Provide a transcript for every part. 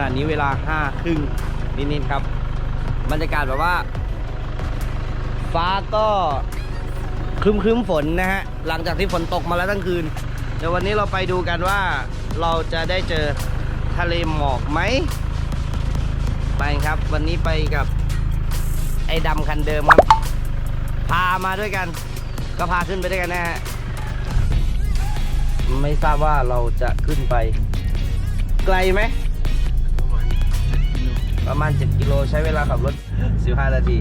ณะนี้เวลาห้าครึ่งนิดๆครับบรรยากาศแบบว่า ฟ้าก็ครึมครึ้มๆฝนนะฮะ หลังจากที่ฝนตกมาแล้วทั้งคืน เดี๋ยววันนี้เราไปดูกันว่าเราจะได้เจอทะเลหมอกไหม ไปครับ วันนี้ไปกับไอ้ดำคันเดิมครับ พามาด้วยกัน ก็พาขึ้นไปด้วยกันนะฮะ ไม่ทราบว่าเราจะขึ้นไป ไกลไหม ประมาณ 7 กิโลใช้เวลาขับรถ 15 นาที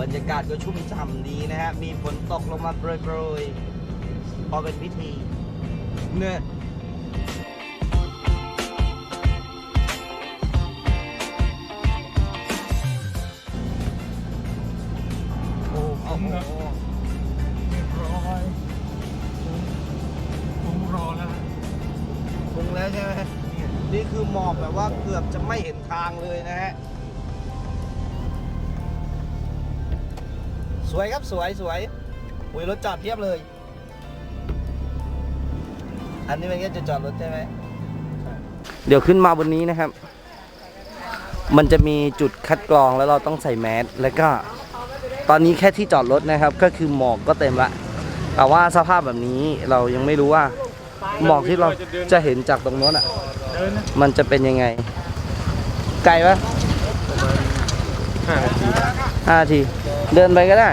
บรรยากาศก็ชุ่มฉ่ำดีนะฮะ มีฝนตกลงมาโปรยๆ พอเป็นพิธี เนี่ย ใช่ไหมนี่คือหมอกแบบว่าเกือบจะไม่เห็นทางเลยนะฮะ สวยครับสวยสวยอุ้ยรถจอดเทียบเลย อันนี้มันก็จะจอดรถใช่ไหมเดี๋ยวขึ้นมาบนนี้นะครับ มันจะมีจุดคัดกรองแล้วเราต้องใส่แมสแล้วก็ตอนนี้แค่ที่จอดรถนะครับ ก็คือหมอกก็เต็มละแต่ว่าสภาพแบบนี้เรายังไม่รู้ว่า หมอกที่เราจะเห็นจากตรงโน้นอะเดินนะมันจะเป็นยังไง ไกลปะห้านาทีห้านาที เดินไปก็ได้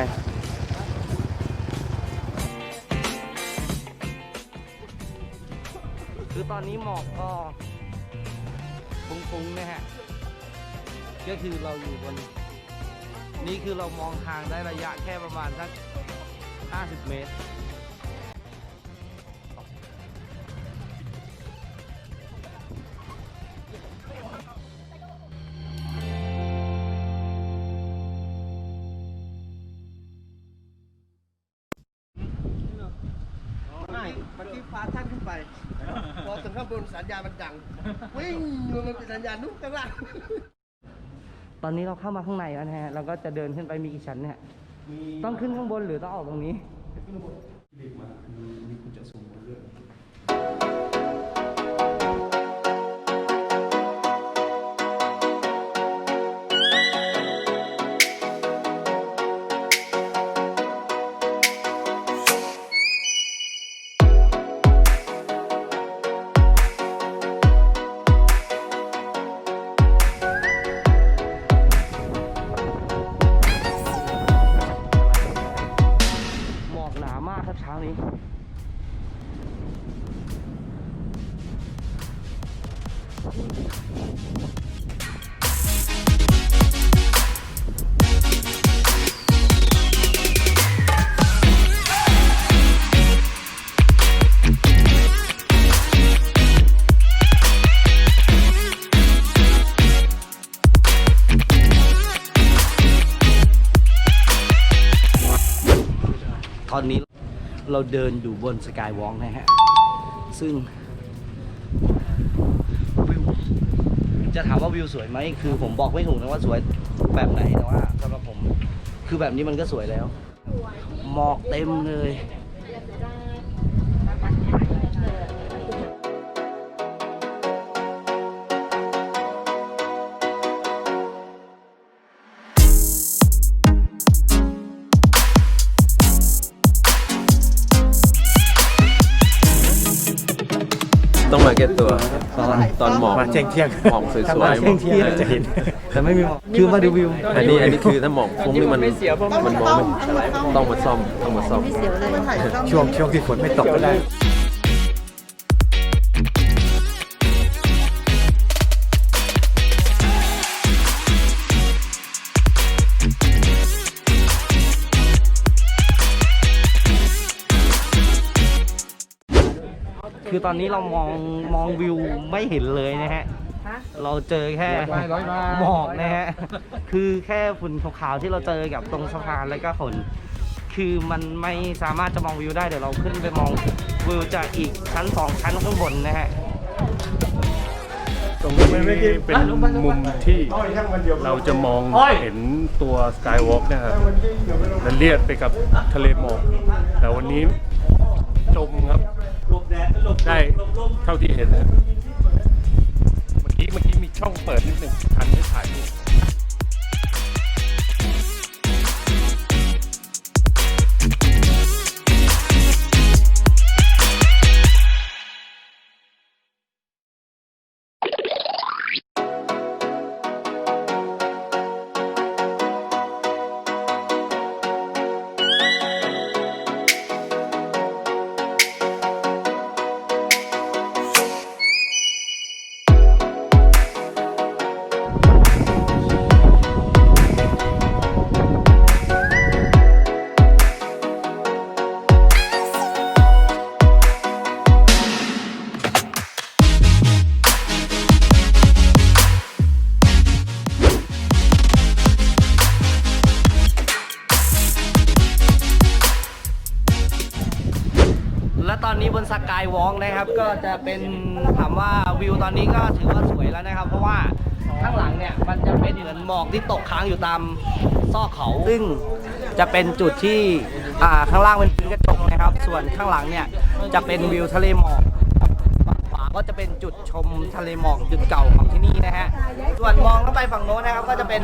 คือตอนนี้หมอกก็ฟุ้งๆนะฮะ ก็คือเราอยู่บน นี่คือเรามองทางได้ระยะแค่ประมาณสัก 50 เมตร ม่เมื่อกี้ฟ้าท่านขึ้นไป พอถึงข้างบนสัญญาณมันดัง วิ่งมันเป็นสัญญาณนู้นข้างล่างตอนนี้เราเข้ามาข้างในแล้วนะฮะ เราก็จะเดินขึ้นไปมีกี่ชั้นเนี่ย ต้องขึ้นข้างบนหรือต้องออกตรงนี้หม อนนี้เราเดินอยู่บนสกายวอล์กนะฮะ ซึ่ง วิว จะถามว่าวิวสวยไหม คือผมบอกไม่ถูกนะว่าสวยแบบไหนแต่ว่าสำหรับผม คือแบบนี้มันก็สวยแล้ว หมอกเต็มเลย ต้องมาเก็ตตัวตอนตอนหมอกมาเที่ยงเที่ยงหมอกสวยถ้าๆมาเที่ยงเที่ยงจะเห็น แต่ไม่มีหมอกคือมาดูวิวอันนี้อันนี้คือถ้าหมอกฟุ้งนี่มันมันมองไม่ต้องมาซ่อมต้องมาซ่อม ช่วงช่วงที่ฝนไม่ตกก็ได้ คือตอนนี้เรามองมองวิวไม่เห็นเลยนะฮะ เราเจอแค่ร้อยร้อยร้อยหมอกนะฮะ คือแค่ฝุ่นขาวๆที่เราเจอกับตรงสะพานแล้วก็ฝนคือมันไม่สามารถจะมองวิวได้เดี๋ยวเราขึ้นไปมองวิวจากอีกชั้นสองชั้นข้างบนนะฮะตรงนี้เป็นมุมที่เราจะมองเห็นตัวสกายวอล์กนะครับและเลียดไปกับทะเลหมอกแต่วันนี้จมครับ ใช่เท่าที่เห็นนะเมื่อกี้เมื่อกี้มีช่องเปิดนิดหนึ่งทันได้ถ่ายรูป วอล์กนะครับ ก็จะเป็นถามว่าวิวตอนนี้ก็ถือว่าสวยแล้วนะครับ เพราะว่าข้างหลังเนี่ยมันจะเป็นเหมือนหมอกที่ตกค้างอยู่ตามซอกเขา ซึ่งจะเป็นจุดที่อ่าข้างล่างเป็นพื้นกระจกนะครับ ส่วนข้างหลังเนี่ยจะเป็นวิวทะเลหมอกฝั่งขวาก็จะเป็นจุดชมทะเลหมอกจุดเก่าของที่นี่นะฮะ ส่วนมองเข้าไปฝั่งโน้นนะครับ ก็จะเป็น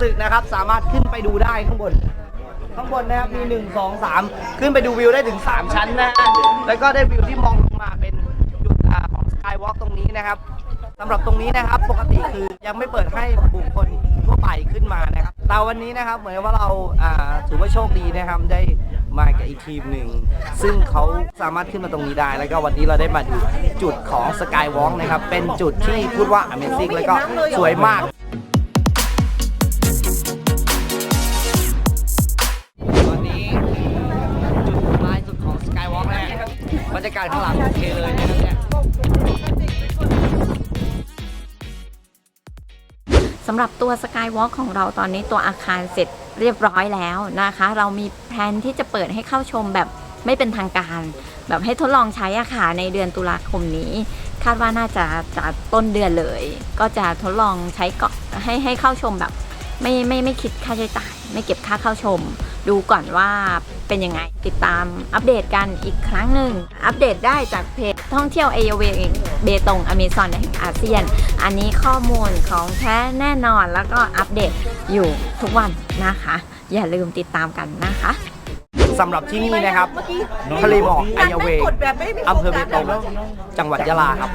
ตึกนะครับ สามารถขึ้นไปดูได้ข้างบน ข้างบนนะครับมี1 2 3ขึ้นไปดูวิวได้ถึง3ชั้นนะฮะแล้วก็ได้วิวที่มอง นี้นะครับสำหรับตรงนี้นะครับ ปกติคือยังไม่เปิดให้บุคคลทั่วไปขึ้นมานะครับแต่วันนี้นะครับเหมือนว่าเราถือว่าโชคดีนะครับได้มากับอีกทีมหนึ่งซึ่งเขาสามารถขึ้นมาตรงนี้ได้ แล้วก็วันนี้เราได้มาดูจุดของสกายวอล์กนะครับ เป็นจุดที่พูดว่า Amazing แล้วก็สวยมากตอนนี้จุดปลายสุดของสกายวอล์กแล้วบรรยากาศข้างหลังโอเคเลยนะครับ สำหรับตัวสกายวอล์กของเราตอนนี้ตัวอาคารเสร็จเรียบร้อยแล้วนะคะ เรามีแผนที่จะเปิดให้เข้าชมแบบไม่เป็นทางการ แบบให้ทดลองใช้อาคารในเดือนตุลาคมนี้ คาดว่าน่าจะจะต้นเดือนเลย ก็จะทดลองใช้ก่อให้ให้เข้าชมแบบไม่ไม่ไม่คิดค่าใช้จ่าย ไม่เก็บค่าเข้าชม ดูก่อนว่าเป็นยังไง ติดตามอัปเดตกันอีกครั้งหนึ่ง อัปเดตได้จากเพจท่องเที่ยวเอเวเบตงอเมซอนแห่งอาเซียน อันนี้ข้อมูลของแท้แน่นอนแล้วก็อัปเดตอยู่ทุกวันนะคะ อย่าลืมติดตามกันนะคะสำหรับที่นี่นะครับ ทะเลหมอกไอยาเวงอำเภอเบตงจังหวัดยะลาครับ